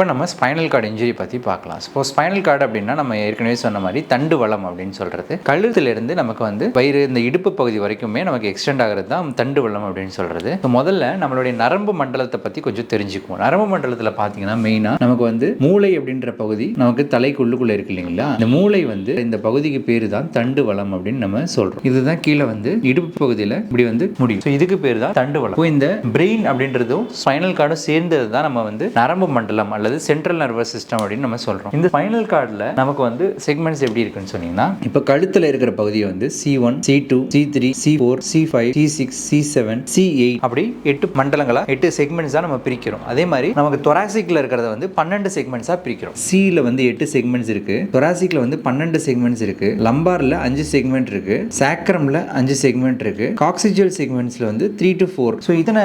இப்போ நம்ம spinal cord injury பற்றி பார்க்கலாம். இப்போ ஸ்பைனல் கார்டு அப்படின்னா நம்ம ஏற்கனவே சொன்ன மாதிரி தண்டு வளம் அப்படின்னு சொல்கிறது கழுத்துலேருந்து நமக்கு வந்து வயிறு இந்த இடுப்பு பகுதி வரைக்குமே நமக்கு எக்ஸ்டெண்ட் ஆகிறது தான் தண்டு வளம் அப்படின்னு சொல்கிறது இப்போ முதல்ல நம்மளுடைய நரம்பு மண்டலத்தை பற்றி கொஞ்சம் தெரிஞ்சுக்குவோம். நரம்பு மண்டலத்தில் பார்த்தீங்கன்னா மெயினாக நமக்கு வந்து மூளை அப்படின்ற பகுதி நமக்கு தலைக்குள்ளுக்குள்ளே இருக்கு இல்லைங்களா? இந்த மூளை வந்து இந்த பகுதிக்கு பேர் தான் தண்டு வளம் அப்படின்னு நம்ம சொல்கிறோம் இதுதான் கீழே வந்து இடுப்பு பகுதியில் இப்படி வந்து முடியும். ஸோ இதுக்கு பேர் தான் தண்டு வளம். இந்த பிரெயின் அப்படின்றதும் ஸ்பைனல் கார்டும் சேர்ந்தது தான் நம்ம வந்து நரம்பு மண்டலம் அல்லது சென்ட்ரல் நர்வஸ் சிஸ்டம் அப்படின்னு நம்ம சொல்கிறோம் இந்த ஸ்பைனல் கார்டில் நமக்கு வந்து செக்மெண்ட்ஸ் எப்படி இருக்குன்னு சொன்னீங்கன்னா இப்போ கழுத்தில் இருக்கிற பகுதியை வந்து C one C two C three C four C five C six C seven C eight அப்படி எட்டு மண்டலங்களா எட்டு செக்மெண்ட்ஸ் தான் நம்ம பிரிக்கிறோம். அதே மாதிரி நமக்கு தொராசிக்ல இருக்கிறத வந்து பன்னெண்டு செக்மெண்ட்ஸாக பிரிக்கிறோம். சியில் வந்து எட்டு செக்மெண்ட்ஸ் இருக்கு. தொராசிக்ல வந்து பன்னெண்டு செக்மெண்ட்ஸ் இருக்கு. லம்பார்ல அஞ்சு செக்மெண்ட் இருக்கு. சாக்ரம்ல அஞ்சு செக்மெண்ட் இருக்கு. காக்சிஜுவல் செக்மெண்ட்ஸ்ல வந்து த்ரீ டு ஃபோர் ஸோ இத்தனை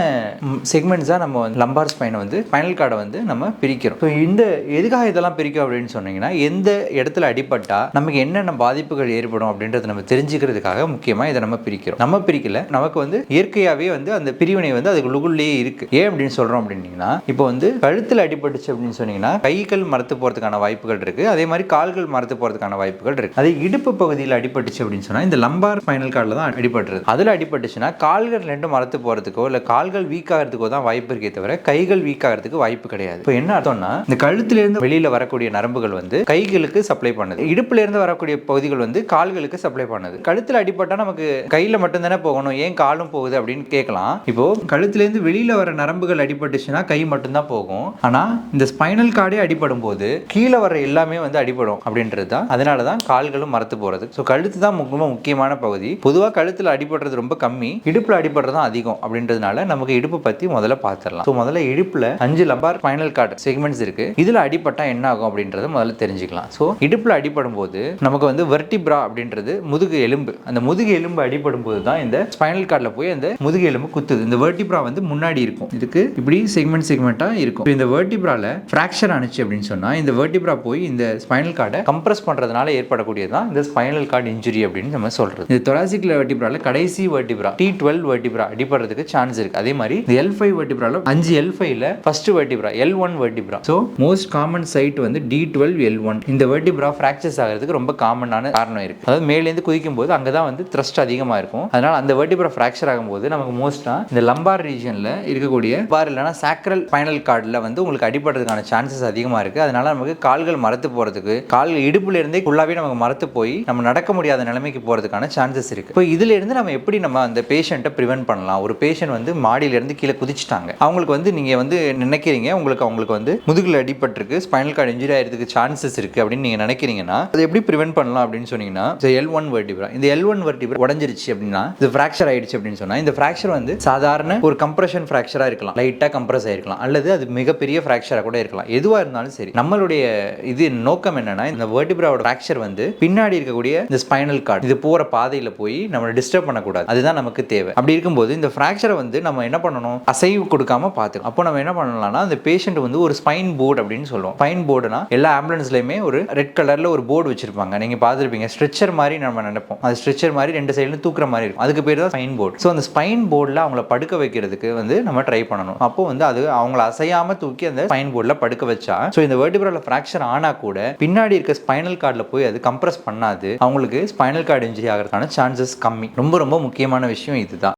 செக்மெண்ட்ஸ் தான் நம்ம வந்து லம்பார் ஸ்பைனை வந்து ஸ்பைனல் கார்டை வந்து நம்ம பிரிக்கிறோம். ஸோ இந்த எதுக்காக இதெல்லாம் பிரிக்கும் அப்படின்னு சொன்னீங்கன்னா எந்த இடத்துல அடிப்பட்டால் நமக்கு என்னென்ன பாதிப்புகள் ஏற்படும் அப்படின்றத நம்ம தெரிஞ்சுக்கிறதுக்காக முக்கியமாக இதை நம்ம பிரிக்கிறோம். நம்ம பிரிக்கல நமக்கு வந்து இயற்கையாகவே வந்து அந்த பிரிவினை வந்து அதுக்குள்ளுக்குள்ளேயே இருக்கு. ஏன் அப்படின்னு சொல்கிறோம் அப்படின்னீங்கன்னா இப்போ வந்து கழுத்தில் அடிபட்டுச்சு அப்படின்னு சொன்னீங்கன்னா கைகள் மரத்து போகிறதுக்கான வாய்ப்புகள் இருக்கு. அதே மாதிரி கால்கள் மரத்து போகிறதுக்கான வாய்ப்புகள் இருக்கு. அதே இடுப்பு பகுதியில் அடிபட்டுச்சு அப்படின்னு சொன்னால் இந்த லம்பார் ஸ்பைனல் கார்டில் தான் அடிபட்டுருது அதில் அடிபட்டுச்சுன்னா கால்கள் ரெண்டும் மரத்து போகிறதுக்கோ இல்லை கால்கள் வீக் ஆகிறதுக்கோ தான் வாய்ப்பு இருக்கே தவிர கைகள் வீக் ஆகிறதுக்கு வாய்ப்பு கிடையாது. இப்போ என்ன அர்த்தம் பார்த்தோம்னா இந்த கழுத்துல இருந்து வெளியில வரக்கூடிய நரம்புகள் வந்து கைகளுக்கு சப்ளை பண்ணுது. இடுப்புல இருந்து வரக்கூடிய பகுதிகள் வந்து கால்களுக்கு சப்ளை பண்ணுது. கழுத்துல அடிப்பட்டா நமக்கு கையில மட்டும் தானே போகணும். ஏன் காலும் போகுது அப்படின்னு கேட்கலாம். இப்போ கழுத்துல இருந்து வெளியில வர நரம்புகள் அடிபட்டுச்சுன்னா கை மட்டும்தான் போகும். ஆனா இந்த ஸ்பைனல் கார்டே அடிபடும் போது கீழே வர எல்லாமே வந்து அடிபடும் அப்படின்றது தான். அதனால தான் கால்களும் மரத்து போறது. ஸோ கழுத்து தான் ரொம்ப முக்கியமான பகுதி. பொதுவாக கழுத்துல அடிபடுறது ரொம்ப கம்மி. இடுப்புல அடிபடுறது தான் அதிகம் அப்படின்றதுனால நமக்கு இடுப்பு பத்தி முதல்ல பார்த்துடலாம். ஸோ முதல்ல இடுப்புல அஞ்சு லம்பார் ஸ்பைனல் கார்டு செக்மெண்ட்ஸ் இருக்கு. இதுல அடிபட்டா என்ன ஆகும் அப்படின்றத முதல்ல தெரிஞ்சுக்கலாம். ஸோ இடுப்புல அடிபடும் போது நமக்கு வந்து வெர்டிப்ரா அப்படின்றது முதுகு எலும்பு. அந்த முதுகு எலும்பு அடிபடும் போது தான் இந்த ஸ்பைனல் கார்டில் போய் அந்த முதுகு எலும்பு குத்துது. இந்த வெர்டிப்ரா வந்து முன்னாடி இருக்கும். இதுக்கு இப்படி செக்மெண்ட் செக்மெண்ட்டா இருக்கும். இந்த வெர்டிப்ரால ஃப்ராக்சர் ஆனிச்சு அப்படின்னு சொன்னா இந்த வெர்டிப்ரா போய் இந்த ஸ்பைனல் கார்டை கம்ப்ரஸ் பண்றதுனால ஏற்படக்கூடியதான் இந்த ஸ்பைனல் கார்டு இன்ஜுரி அப்படின்னு நம்ம சொல்றது. இந்த தொராசிக் வெர்டிப்ரால கடைசி வெர்டிப்ரா டி டுவெல் வெர்டிப்ரா அடிபடுறதுக்கு சான்ஸ் இருக்கு. அதே மாதிரி இந்த எல் ஃபைவ் வெர்டிப்ரால அஞ்சு எல் ஃபைவ்ல first vertebra L one vertebra so most common site வந்து டி டுவெல் எல் ஒன் இந்த வெர்டிப்ரா ஃப்ராக்சர்ஸ் ஆகிறதுக்கு ரொம்ப காமனான காரணம் இருக்குது அதாவது மேலேருந்து குதிக்கும் போது அங்கே தான் வந்து த்ரஸ்ட் அதிகமாக இருக்கும். அதனால் அந்த வெர்டிப்ரா ஃப்ராக்சர் ஆகும்போது நமக்கு மோஸ்ட்டாக இந்த லம்பார் ரீஜனில் இருக்கக்கூடிய பார் இல்லைனா சாக்ரல் ஃபைனல் கார்டில் வந்து உங்களுக்கு அடிபடுறதுக்கான சான்சஸ் அதிகமாக இருக்குது அதனால் நமக்கு கால்கள் மரத்து போகிறதுக்கு கால் இடுப்புல இருந்தே ஃபுல்லாவே நமக்கு மரத்து போய் நம்ம நடக்க முடியாத நிலைமைக்கு போகிறதுக்கான சான்சஸ் இருக்குது இப்போ இதுலேருந்து நம்ம எப்படி நம்ம அந்த பேஷண்ட்டை ப்ரிவென்ட் பண்ணலாம்? ஒரு பேஷண்ட் வந்து மாடியில இருந்து கீழே குதிச்சிட்டாங்க. அவங்களுக்கு வந்து நீங்கள் வந்து நினைக்கிறீங்க. உங்களுக்கு அவங்களுக்கு வந்து முதுகில் அடிபட்டிருக்கு ஸ்பைனல் கார்டு இன்ஜுரி ஆகிறதுக்கு சான்சஸ் இருக்குது அப்படின்னு நீங்கள் நினைக்கிறீங்கன்னா அதை எப்படி ப்ரிவென்ட் பண்ணலாம் அப்படின்னு சொன்னீங்கன்னா எல் ஒன் வெர்டிபிரா இந்த எல் ஒன் வெர்டிபிரா உடஞ்சிருச்சு அப்படின்னா இது ஃப்ராக்சர் ஆயிடுச்சு அப்படின்னு சொன்னால் இந்த ஃப்ராக்சர் வந்து சாதாரண ஒரு கம்ப்ரஷன் ஃப்ராக்சராக இருக்கலாம். லைட்டாக கம்ப்ரஸ் ஆயிருக்கலாம். அல்லது அது மிகப்பெரிய ஃப்ராக்சராக கூட இருக்கலாம். எதுவாக இருந்தாலும் சரி நம்மளுடைய இது நோக்கம் என்னன்னா இந்த வெர்டிபிராவோட ஃப்ராக்சர் வந்து பின்னாடி இருக்கக்கூடிய இந்த ஸ்பைனல் கார்டு இது போகிற பாதையில் போய் நம்மளை டிஸ்டர்ப் பண்ணக்கூடாது. அதுதான் நமக்கு தேவை. அப்படி இருக்கும்போது இந்த ஃப்ராக்சரை வந்து நம்ம என்ன பண்ணணும்? அசைவு கொடுக்காம பார்த்துக்கணும். அப்போ நம்ம என்ன பண்ணலாம்னா அந்த பேஷண்ட் வந்து ஒரு ஸ்பைன் போர்டு அப்படின்னு சொல்லுவோம். ஃபைன் போர்டுனா எல்லா ஆம்புலன்ஸ்லையுமே ஒரு ரெட் கலர்ல ஒரு போர்டு வச்சிருப்பாங்க. நீங்க பார்த்துருப்பீங்க ஸ்ட்ரெச்சர் மாதிரி நம்ம நினைப்போம். அது ஸ்ட்ரெச்சர் மாதிரி ரெண்டு சைடுல தூக்குற மாதிரி இருக்கும். அதுக்கு பேர் தான் ஸ்பைன் போர்டு ஸோ அந்த ஸ்பைன் போர்டில் அவங்கள படுக்க வைக்கிறதுக்கு வந்து நம்ம ட்ரை பண்ணணும். அப்போ வந்து அது அவங்கள அசையாம தூக்கி அந்த ஸ்பைன் போர்டில் படுக்க வச்சா ஸோ இந்த வெர்டிபிரல ஃப்ராக்சர் ஆனா கூட பின்னாடி இருக்க ஸ்பைனல் கார்டில் போய் அது கம்ப்ரஸ் பண்ணாது. அவங்களுக்கு ஸ்பைனல் கார்டு இன்ஜுரி ஆகிறதுக்கான சான்சஸ் கம்மி. ரொம்ப ரொம்ப முக்கியமான விஷயம் இதுதான்.